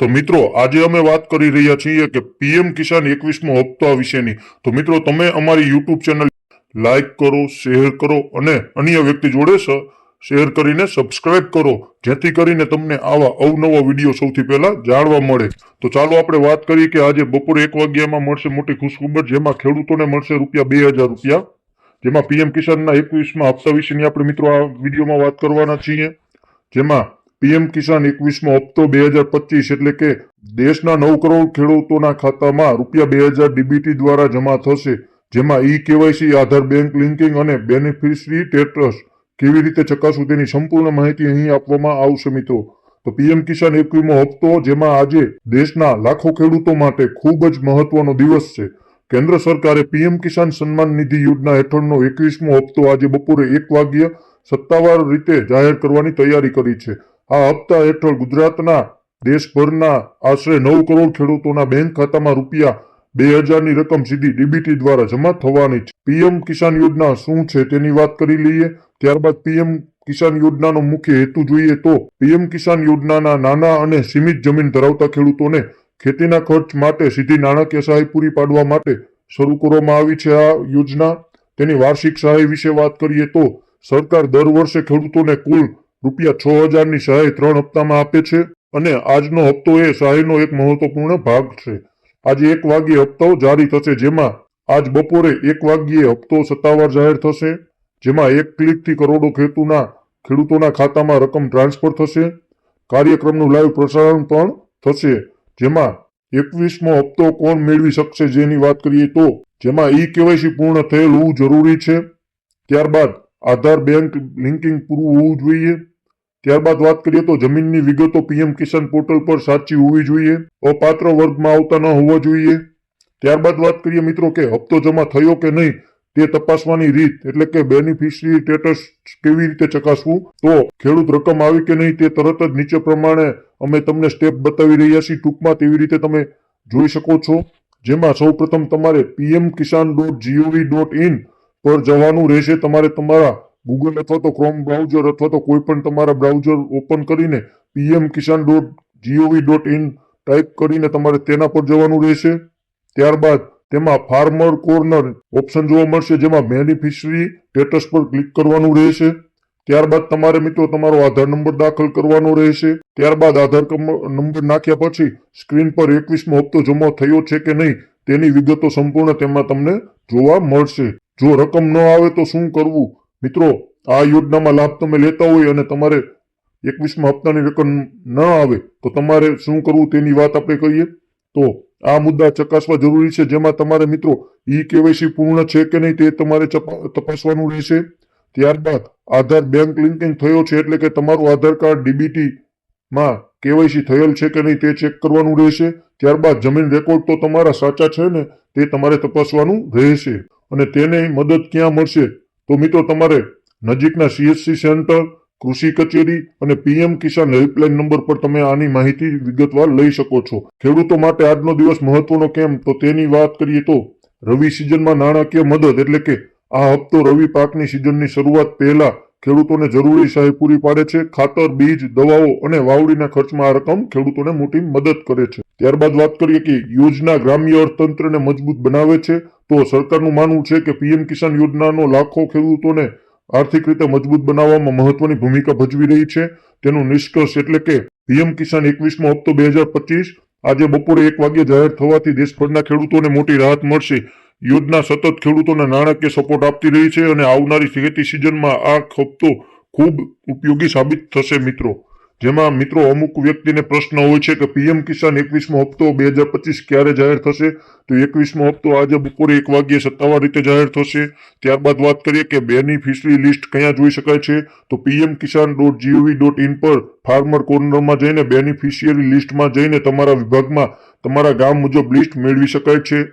તો મિત્રો, આજે અમે વાત કરી રહ્યા છીએ કે પીએમ કિસાન એકવીસમો હપ્તા વિશેની. તો મિત્રો, તમે અમારી યુટ્યુબ ચેનલ લાઈક કરો, શેર કરો અને અન્ય વ્યક્તિ જોડે શેર કરીને સબસ્ક્રાઇબ કરો, જેથી કરીને તમને આવા અવનવા વીડિયો સૌથી પહેલા જાણવા મળે. તો ચાલો આપણે વાત કરીએ કે આજે બપોરે એક વાગ્યામાં મળશે મોટી ખુશખબર, જેમાં ખેડૂતોને મળશે રૂપિયા બે હજાર રૂપિયા. જેમાં પીએમ કિસાનના એકવીસમાં હપ્તા વિશેની આપણે મિત્રો આ વિડીયોમાં વાત કરવાના છીએ. જેમાં પીએમ કિસાન એકવીસમો હપ્તો બે હજાર પચીસ એટલે કે દેશના નવ કરોડ ખેડૂતોના ખાતામાં રૂપિયા બે હજાર ડીબીટી દ્વારા જમા થશે. જેમાં e KYC, Aadhaar bank linking અને બેનિફિશરી ટેટ્રસ કેવી રીતે ચકાસવું તેની સંપૂર્ણ માહિતી અહીં આપવામાં આવશે મિત્રો. તો પીએમ કિસાન એકવીમો હપ્તો, જેમાં આજે દેશના લાખો ખેડૂતો માટે ખૂબ જ મહત્વનો દિવસ છે. કેન્દ્ર સરકારે પીએમ કિસાન સન્માન નિધિ યોજના હેઠળનો એકવીસમો હપ્તો આજે બપોરે એક વાગ્યે સત્તાવાર રીતે જાહેર કરવાની તૈયારી કરી છે. આ હપ્તા હેઠળ ગુજરાતના દેશભરના આશરે નવ કરોડ ખેડૂતોના બેંક ખાતામાં રૂપિયા બે હજારની રકમ સીધી ડીબીટી દ્વારા જમા થવાની છે. પીએમ કિસાન યોજના શું છે તેની વાત કરી લઈએ. ત્યારબાદ પીએમ કિસાન યોજનાનો મુખ્ય હેતુ જોઈએ તો પીએમ કિસાન યોજનાના નાના અને સીમિત જમીન ધરાવતા ખેડૂતોને ખેતીના ખર્ચ માટે સીધી નાણાકીય સહાય પૂરી પાડવા માટે શરૂ કરવામાં આવી છે આ યોજના. તેની વાર્ષિક સહાય વિશે વાત કરીએ તો સરકાર દર વર્ષે ખેડૂતોને કુલ રૂપિયા છ હજારની સહાય ત્રણ હપ્તામાં આપે છે અને આજનો હપ્તો એ સહાયનો એક મહત્વપૂર્ણ ભાગ છે. આજે એક વાગ્યે હપ્તો જારી થશે જેમાં આજ બપોરે એક વાગ્યે હપ્તો સત્તાવાર જાહેર થશે, જેમાં એક ક્લિકથી કરોડો ખેતુના ખેડૂતોના ખાતામાં રકમ ટ્રાન્સફર થશે. કાર્યક્રમનું લાઈવ પ્રસારણ પણ થશે, જેમાં એકવીસમો હપ્તો કોણ મેળવી શકશે જેની વાત કરીએ તો જેમાં ઈ કેવાયસી પૂર્ણ થયેલ હોવું જરૂરી છે. ત્યારબાદ આધાર બેંક લિંકિંગ પૂરું હોવું જોઈએ. ત્યારબાદ વાત કરીએ તો જમીનની વિગતો પીએમ કિસાન પોર્ટલ પર સાચી હોવી જોઈએ, અપાત્ર વર્ગમાં આવતા ન હોવા જોઈએ. ત્યારબાદ વાત કરીએ મિત્રો કે હપ્તો જમા થયો કે નહીં, તે તપાસવાની રીત, એટલે કે બેનિફિશરી સ્ટેટસ કેવી રીતે ચકાસવું? તો ખેડૂત રકમ આવી કે નહીં તે તરત જ નીચે પ્રમાણે અમે તમને સ્ટેપ બતાવી રહ્યા છીએ. ટૂંકમાં તેવી રીતે તમે જોઈ શકો છો. જેમાં સૌપ્રથમ તમારે PM Kisan dot gov dot in પર જવાનું રહેશે. તમારે તમારા ગૂગલ અથવા તો ક્રોમ બ્રાઉઝર અથવા તો કોઈ પણ તમારા બ્રાઉઝર ઓપન કરીને PM Kisan dot gov dot in type કરીને તમારે તેના પર જવાનું રહેશે. ત્યારબાદ તેમાં ફાર્મર કોર્નર ઓપ્શન જોવા મળશે, જેમાં બેનિફિશરી સ્ટેટસ પર ક્લિક કરવાનું રહેશે. ત્યારબાદ તમારે મિત્રો તમારો આધાર નંબર દાખલ કરવાનો રહેશે. ત્યારબાદ આધાર નંબર નાખ્યા પછી સ્ક્રીન પર એકવીસમો હપ્તો જમા થયો છે કે નહીં, તેની વિગતો સંપૂર્ણ તેમાં તમને જોવા મળશે. જો રકમ ન આવે તો શું કરવું? મિત્રો, આ યોજનામાં લાભ તમે લેતા હોય અને તમારે એકવીસમાં હપ્તાની રકમ ન આવે, તો તમારે શું કરવું તેની વાત આપણે કરીએ. તો આ મુદ્દા ચકાસવા જરૂરી છે, જેમાં તમારે મિત્રો ઈ કેવાયસી પૂર્ણ છે કે નહીં તે તમારે તપાસવાનું રહેશે. ત્યારબાદ આધાર બેંક લિંકિંગ થયો છે એટલે કે તમારું આધાર કાર્ડ ડીબીટી માં કેવાયસી થયેલ છે કે નહીં તે ચેક કરવાનું રહેશે. ત્યારબાદ જમીન રેકોર્ડ તો તમારા સાચા છે ને તે તમારે તપાસવાનું રહેશે. અને તેને મદદ ક્યાં મળશે? તો મિત્રો તમારે નજીકના સીએસસી સેન્ટર, કૃષિ કચેરી અને પીએમ કિસાન હેલ્પલાઇન નંબર પર તમે આની માહિતી વિગતવાર લઈ શકો છો. ખેડૂતો માટે આજનો દિવસ મહત્વનો કેમ? તો તેની વાત કરીએ તો રવિ સિઝનમાં નાણાકીય મદદ એટલે કે આ હપ્તો રવિ પાકની સિઝનની શરૂઆત પહેલા ખેડૂતોને જરૂરી સહાય પૂરી પાડે છે, ખાતર, બીજ, દવાઓ અને વાવડીના ખર્ચમાં આ રકમ ખેડૂતોને મોટી મદદ કરે છે. ત્યારબાદ વાત કરીએ કે યોજના ગ્રામ્ય અર્થતંત્રને મજબૂત બનાવે છે, તો સરકારનું માનવું છે કે પીએમ કિસાન યોજનાનો લાખો ખેડૂતોને આર્થિક રીતે મજબૂત બનાવવામાં મહત્વની ભૂમિકા ભજવી રહી છે. તેનું નિષ્કર્ષ એટલે કે પીએમ કિસાન એકવીસમો હપ્તો બે હજાર પચીસ આજે બપોરે એક વાગ્યે જાહેર થવાથી દેશભરના ખેડૂતોને મોટી રાહત મળશે. યોજના સતત ખેડૂતોને નાણાકીય સપોર્ટ આપતી રહી છે અને આવનારી ખેતી સિઝનમાં આ હપ્તો ખૂબ ઉપયોગી સાબિત થશે મિત્રો. જેમાં મિત્રો અમુક વ્યક્તિને પ્રશ્ન હોય છે કે પીએમ કિસાન એકવીસમો હપ્તો બે હજાર પચીસ ક્યારે જાહેર થશે? તો એકવીસમો હપ્તો આજે બપોરે એક વાગ્યે સત્તાવાર રીતે જાહેર થશે. ત્યારબાદ વાત કરીએ કે બેનિફિશરી લિસ્ટ ક્યાં જોઈ શકાય છે? તો PM Kisan dot gov dot in પર ફાર્મર કોર્નરમાં જઈને બેનિફિશિયરી લિસ્ટમાં જઈને તમારા વિભાગમાં તમારા ગામ મુજબ લિસ્ટ મેળવી શકાય છે.